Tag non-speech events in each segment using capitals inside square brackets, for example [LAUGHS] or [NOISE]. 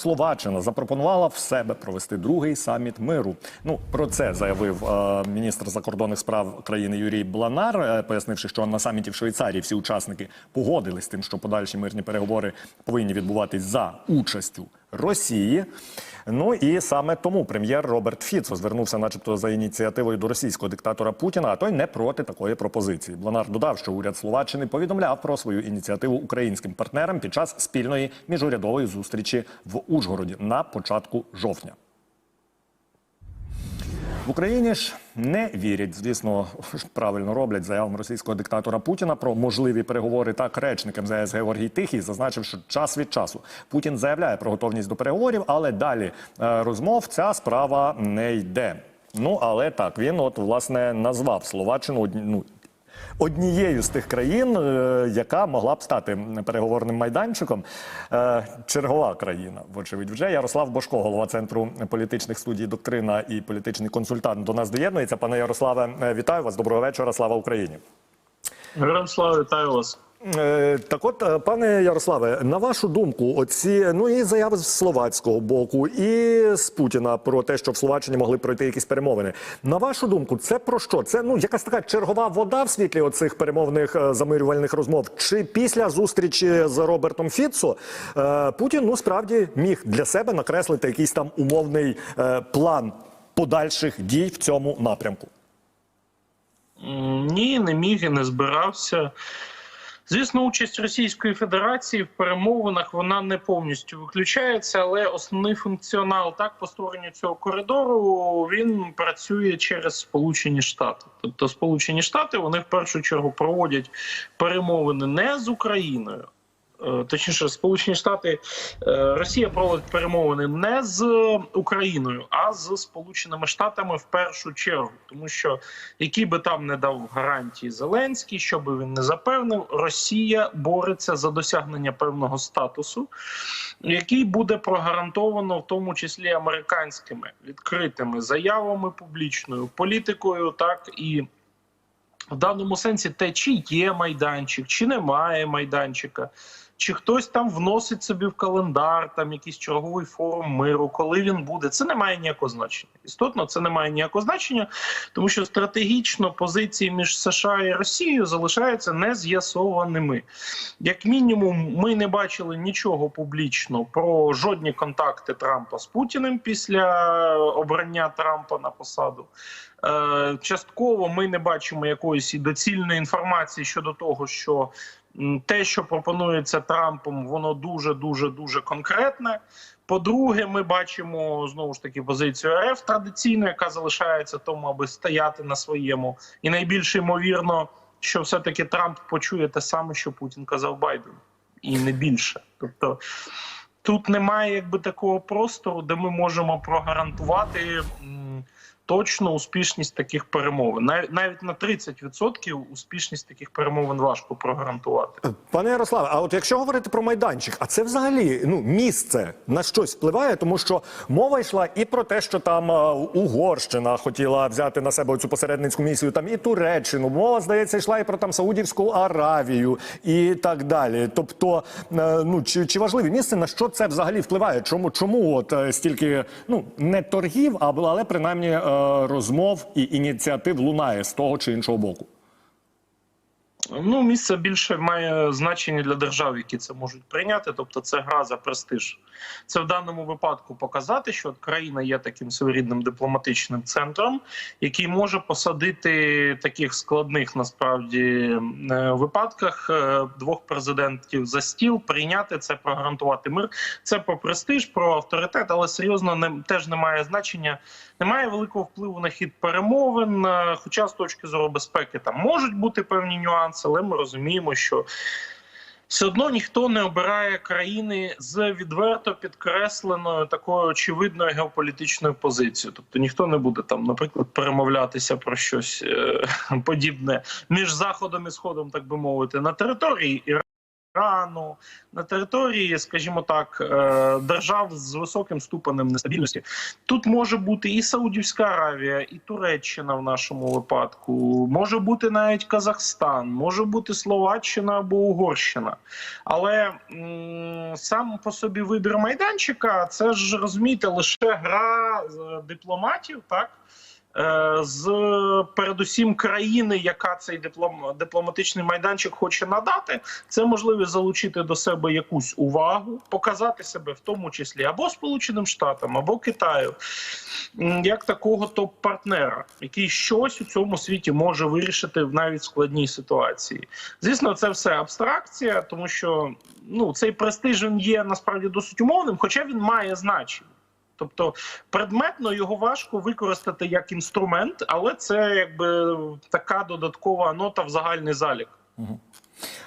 Словаччина запропонувала в себе провести другий саміт миру. Ну про це заявив е, міністр закордонних справ країни Юрій Бланар, е, пояснивши, що на саміті в Швейцарії всі учасники погодились з тим, що подальші мирні переговори повинні відбуватись за участю Росії. Ну і саме тому прем'єр Роберт Фіцо звернувся, начебто, за ініціативою до російського диктатора Путіна, а той не проти такої пропозиції. Бланар додав, що уряд Словаччини повідомляв про свою ініціативу українським партнерам під час спільної міжурядової зустрічі в Ужгороді на початку жовтня. В Україні ж не вірять, звісно, [LAUGHS] правильно роблять заявам російського диктатора Путіна про можливі переговори. Так речником ЗС Георгій Тихий зазначив, що час від часу Путін заявляє про готовність до переговорів, але далі е, розмов ця справа не йде. Ну але так він, от власне, назвав Словаччину ну, однією з тих країн, е, яка могла б стати переговорним майданчиком. Е, Чергова країна, вочевидь, вже Ярослав Бошко, голова центру політичних студій доктрина і політичний консультант до нас доєднується. Пане Ярославе, е, вітаю вас. Доброго вечора. Слава Україні. Героям вітаю вас. Е, Так от, е, пане Ярославе, на вашу думку, оці ну і заяви з словацького боку, і з Путіна про те, що в Словаччині могли пройти якісь перемовини. На вашу думку, це про що? Це ну якась така чергова вода в світлі оцих перемовних е, замирювальних розмов? Чи після зустрічі з Робертом Фіцо Путін ну справді міг для себе накреслити якийсь там умовний план подальших дій в цьому напрямку? Ні, не міг і не збирався. Звісно, участь Російської Федерації в перемовинах вона не повністю виключається, але основний функціонал так по створенню цього коридору він працює через Сполучені Штати. Тобто, Сполучені Штати вони в першу чергу проводять перемовини не з Україною. Е, Точніше, Сполучені Штати, е, Росія проводить перемовини не з Україною, а з Сполученими Штатами в першу чергу, тому що які би там не дав гарантії Зеленський, що би він не запевнив, Росія бореться за досягнення певного статусу, який буде прогарантовано в тому числі американськими відкритими заявами, публічною політикою, так і. В даному сенсі те, чи є майданчик, чи немає майданчика, чи хтось там вносить собі в календар там якийсь черговий форум миру, коли він буде, це не має ніякого значення. Істотно, це не має ніякого значення, тому що стратегічно позиції між США і Росією залишаються нез'ясованими. Як мінімум, ми не бачили нічого публічно про жодні контакти Трампа з Путіним після обрання Трампа на посаду. Е, Частково ми не бачимо якоїсь і доцільної інформації щодо того, що те, що пропонується Трампом, воно дуже дуже дуже конкретне. По-друге, ми бачимо знову ж таки позицію РФ традиційну, яка залишається тому, аби стояти на своєму, і найбільш ймовірно, що все-таки Трамп почує те саме, що Путін казав Байдену, і не більше. Тобто тут немає якби такого простору, де ми можемо прогарантувати точно успішність таких перемовин. Навіть навіть на 30% успішність таких перемовин важко прогарантувати. Пане Ярославе, а от якщо говорити про майданчик, а це взагалі ну місце на щось впливає, тому що мова йшла і про те, що там е, Угорщина хотіла взяти на себе цю посередницьку місію, там і Туреччину. Мова здається, йшла і про там Саудівську Аравію і так далі. Тобто, е, ну чи, чи важливе місце на що це взагалі впливає? Чому чому от е, стільки ну не торгів, але принаймні розмов і ініціатив лунає з того чи іншого боку? Ну, місце більше має значення для держав, які це можуть прийняти. Тобто, це гра за престиж. Це в даному випадку показати, що країна є таким своєрідним дипломатичним центром, який може посадити таких складних насправді е, випадках е, двох президентів за стіл, прийняти це, прогарантувати мир. Це про престиж, про авторитет, але серйозно не теж не має значення. Немає великого впливу на хід перемовин. е, Хоча з точки зору безпеки там можуть бути певні нюанси, але ми розуміємо, що все одно ніхто не обирає країни з відверто підкресленою такою очевидною геополітичною позицією. Тобто ніхто не буде там, наприклад, перемовлятися про щось е, [LAUGHS] подібне між заходом і сходом, так би мовити, на території Ірану, на території, скажімо так, е, держав з високим ступенем нестабільності. Тут може бути і Саудівська Аравія, і Туреччина в нашому випадку, може бути навіть Казахстан, може бути Словаччина або Угорщина. Але сам по собі вибір майданчика це ж розумієте лише гра дипломатів, так. Е, З передусім країни, яка цей диплом, дипломатичний майданчик хоче надати, це можливість залучити до себе якусь увагу, показати себе в тому числі або Сполученим Штатам, або Китаю, як такого топ-партнера, який щось у цьому світі може вирішити в навіть складній ситуації. Звісно, це все абстракція, тому що ну цей престиж він є насправді досить умовним, хоча він має значення. Тобто предметно його важко використати як інструмент, але це якби така додаткова нота в загальний залік.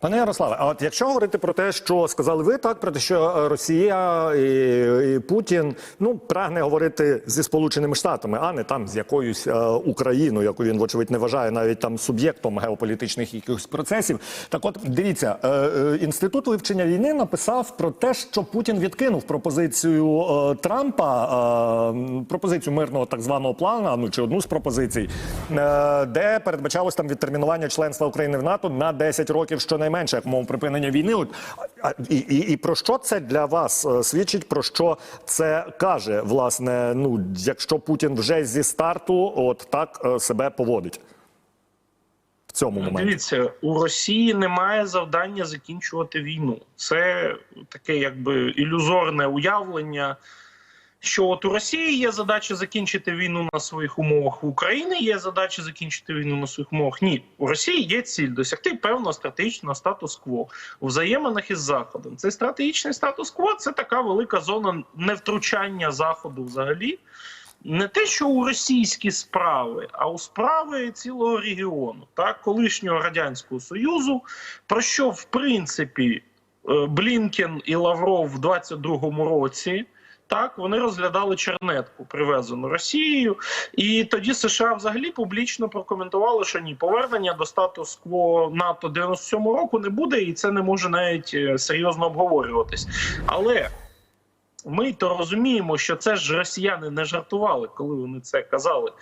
Пане Ярославе, а от якщо говорити про те, що сказали ви так, про те, що е, Росія і, і Путін ну прагне говорити зі Сполученими Штатами, а не там з якоюсь е, Україною, яку він вочевидь не вважає навіть там суб'єктом геополітичних якихось процесів. Так, от дивіться, е, е, інститут вивчення війни написав про те, що Путін відкинув пропозицію е, Трампа, е, пропозицію мирного так званого плану, ну чи одну з пропозицій, е, де передбачалось там відтермінування членства України в НАТО на 10 років щонайменше, як мов припинення війни. От і, і, і про що це для вас е, свідчить? Про що це каже, власне? Ну, якщо Путін вже зі старту, от так е, себе поводить цьому моменті. Дивіться, у Росії немає завдання закінчувати війну. Це таке, якби ілюзорне уявлення. Що от у Росії є задача закінчити війну на своїх умовах, в Україні є задача закінчити війну на своїх умовах. Ні, у Росії є ціль досягти певного стратегічного статус-кво у взаєминах із Заходом. Цей стратегічний статус-кво це така велика зона невтручання Заходу взагалі. Не те, що у російські справи, а у справи цілого регіону, так колишнього радянського союзу, про що в принципі е, Блінкен і Лавров в 22-му році. Так, вони розглядали чернетку, привезену Росією, і тоді США взагалі публічно прокоментували, що ні, повернення до статус-кво НАТО 97 року не буде, і це не може навіть е, серйозно обговорюватись. Але ми то розуміємо, що це ж росіяни не жартували, коли вони це казали.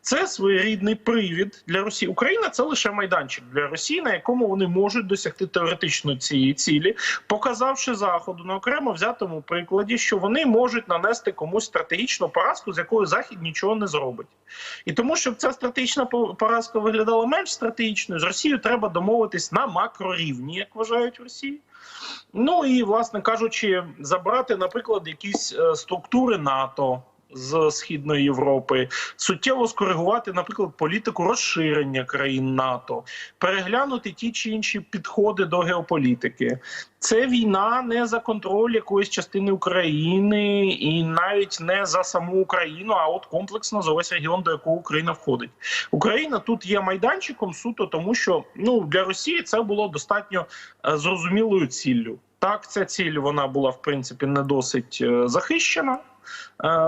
Це своєрідний привід для Росії. Україна це лише майданчик для Росії, на якому вони можуть досягти теоретично цієї цілі, показавши заходу на окремо взятому прикладі, що вони можуть нанести комусь стратегічну поразку, з якою захід нічого не зробить. І тому, щоб ця стратегічна поразка виглядала менш стратегічною, з Росією треба домовитись на макрорівні, як вважають в Росії. Ну і власне кажучи, забрати, наприклад, якісь е, структури НАТО з східної Європи, суттєво скоригувати, наприклад, політику розширення країн НАТО, переглянути ті чи інші підходи до геополітики. Це війна не за контроль якоїсь частини України і навіть не за саму Україну, а от комплексно за весь регіон, до якого Україна входить. Україна тут є майданчиком суто, тому що ну для Росії це було достатньо е, зрозумілою ціллю. Так, ця ціль вона була в принципі не досить е, захищена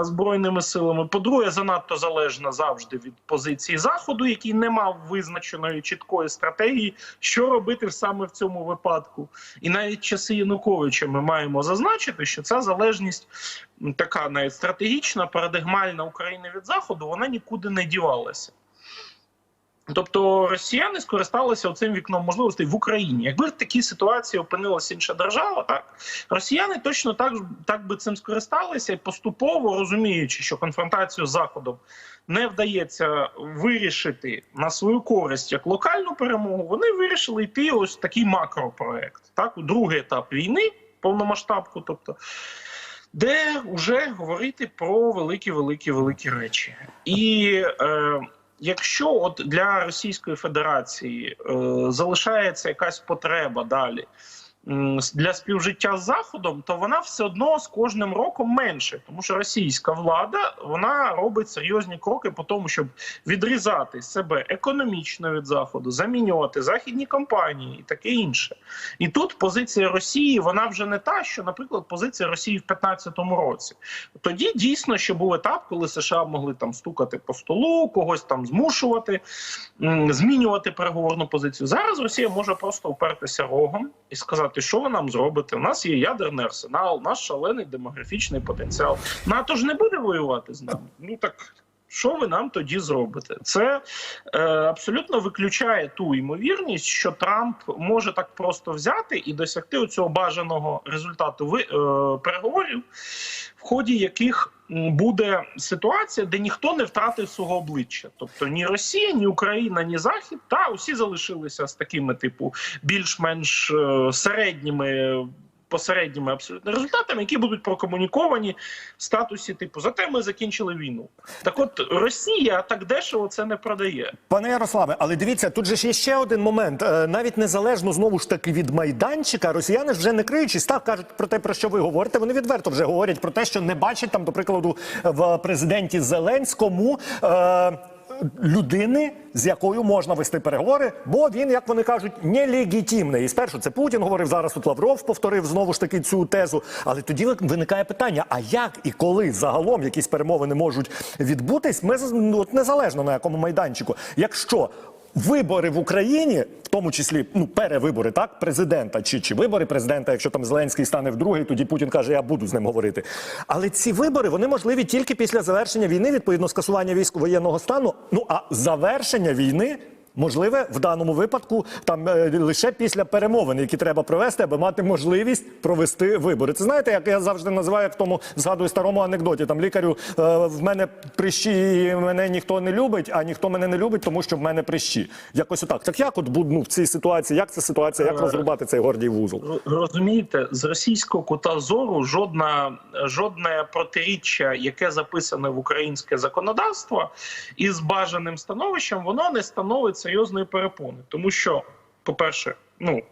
збройними силами. По-друге, занадто залежна завжди від позиції заходу, який не мав визначеної чіткої стратегії, що робити саме в цьому випадку. І навіть часи Януковича ми маємо зазначити, що ця залежність така навіть стратегічна, парадигмальна України від заходу, вона нікуди не дівалася. Тобто росіяни скористалися цим вікном можливостей в Україні. Якби в такій ситуації опинилася інша держава, так росіяни точно так так би цим скористалися і поступово розуміючи, що конфронтацію з заходом не вдається вирішити на свою користь як локальну перемогу. Вони вирішили йти ось такий макропроект. Так, у другий етап війни, повномасштабку, тобто. Де вже говорити про великі, великі, великі речі, і е, якщо от для Російської Федерації е, залишається якась потреба далі для співжиття з Заходом, то вона все одно з кожним роком менше, тому що російська влада вона робить серйозні кроки по тому, щоб відрізати себе економічно від заходу, замінювати західні компанії і таке інше. І тут позиція Росії вона вже не та, що, наприклад, позиція Росії в 2015 році. Тоді дійсно ще був етап, коли США могли там стукати по столу, когось там змушувати, змінювати переговорну позицію. Зараз Росія може просто упертися рогом і сказати: сказати, що ви нам зробите. У нас є ядерний арсенал, наш шалений демографічний потенціал. НАТО ж не буде воювати з нами. Ну так. Що ви нам тоді зробите? Це е, абсолютно виключає ту ймовірність, що Трамп може так просто взяти і досягти цього бажаного результату ви, е, переговорів, в ході яких буде ситуація, де ніхто не втратив свого обличчя. Тобто ні Росія, ні Україна, ні Захід, та усі залишилися з такими, типу, більш-менш е, середніми. Посередніми абсолютно результатами, які будуть прокомуніковані в статусі типу зате ми закінчили війну. Так, от Росія так дешево це не продає. Пане Ярославе, але дивіться, тут же є ще один момент. Е, Навіть незалежно знову ж таки від майданчика, росіяни ж вже не криючись, так кажуть про те, про що ви говорите. Вони відверто вже говорять про те, що не бачать там, до прикладу, в президенті Зеленському. Е- Людини, з якою можна вести переговори, бо він, як вони кажуть, нелегітимний. І спершу це Путін говорив, зараз тут Лавров повторив знову ж таки цю тезу. Але тоді виникає питання: а як і коли загалом якісь перемовини можуть відбутись? Ми ну, от незалежно на якому майданчику, якщо вибори в Україні, в тому числі ну перевибори, так президента, чи, чи вибори президента, якщо там Зеленський стане в другий, тоді Путін каже, я буду з ним говорити. Але ці вибори вони можливі тільки після завершення війни, відповідно скасування військ воєнного стану. Ну а завершення війни. Можливе в даному випадку там е, лише після перемовин, які треба провести, аби мати можливість провести вибори. Це знаєте, як я завжди називаю, як в тому згадую старому анекдоті. Там лікарю е, в мене прищі, і мене ніхто не любить, а ніхто мене не любить, тому що в мене прищі. Якось отак. Так як от ну, в цій ситуації, як ця ситуація, як розрубати цей гордій вузол? Розумієте, з російського кута зору жодна жодне протиріччя, яке записане в українське законодавство, із бажаним становищем, воно не становить серйозної перепони, тому що, по-перше, ну.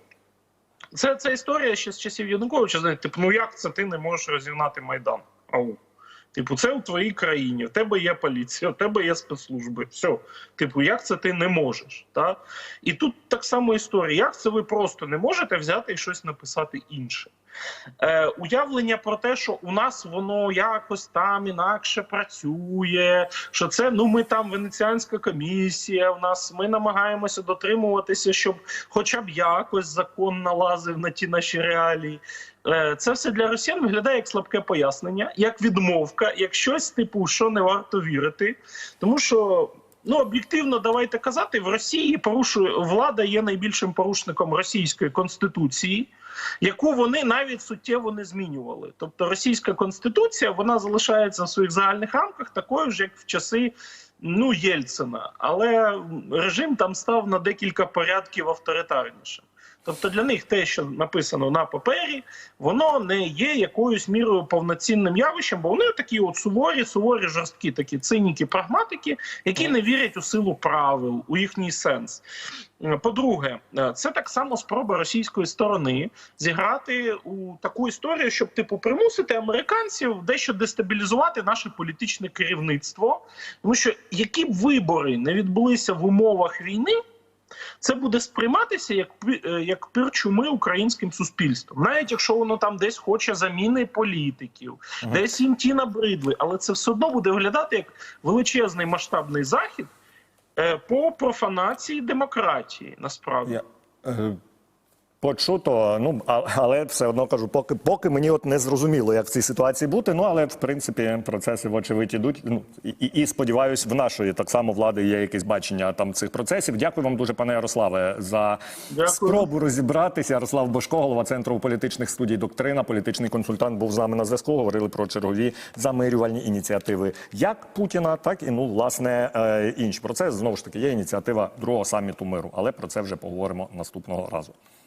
Це, це історія ще з часів Януковича. Знаєте, типу, ну як це ти не можеш розігнати Майдан? Ау. Типу, це у твоїй країні, в тебе є поліція, в тебе є спецслужби. Все. Типу, як це ти не можеш? Та? І тут так само історія. Як це ви просто не можете взяти і щось написати інше? Е, уявлення про те, що у нас воно якось там інакше працює, що це ну ми там венеціанська комісія. В нас ми намагаємося дотримуватися, щоб хоча б якось закон налазив на ті наші реалії. Е, Це все для росіян виглядає як слабке пояснення, як відмовка, як щось типу, що не варто вірити, тому що. Ну, об'єктивно, давайте казати, в Росії порушує влада є найбільшим порушником російської конституції, яку вони навіть суттєво не змінювали. Тобто російська конституція вона залишається в своїх загальних рамках такою ж, як в часи ну, Єльцина, але режим там став на декілька порядків авторитарнішим. Тобто для них те, що написано на папері, воно не є якоюсь мірою повноцінним явищем, бо вони такі от суворі, суворі, жорсткі, такі циніки, прагматики, які не вірять у силу правил, у їхній сенс. По-друге, е, це так само спроба російської сторони зіграти у таку історію, щоб типу примусити американців дещо дестабілізувати наше політичне керівництво, тому що які б вибори не відбулися в умовах війни. Це буде сприйматися як е, як пир чуми українським суспільством, навіть якщо воно там десь хоче заміни політиків, десь їм ті набридли, але це все одно буде виглядати як величезний масштабний захід е, по профанації демократії. Насправді е, Почуто, ну але все одно кажу, поки поки мені от не зрозуміло, як в цій ситуації бути. Ну але в принципі процеси вочевидь ідуть. Ну і, і, і сподіваюсь, в нашої так само влади є якесь бачення там цих процесів. Дякую вам дуже, пане Ярославе, за Дякую. спробу розібратися. Ярослав Бошко, голова центру політичних студій Доктрина, політичний консультант, був з нами на зв'язку. Говорили про чергові замирювальні ініціативи, як Путіна, так і ну власне е, інші. Про це знову ж таки є ініціатива другого саміту миру, але про це вже поговоримо наступного разу.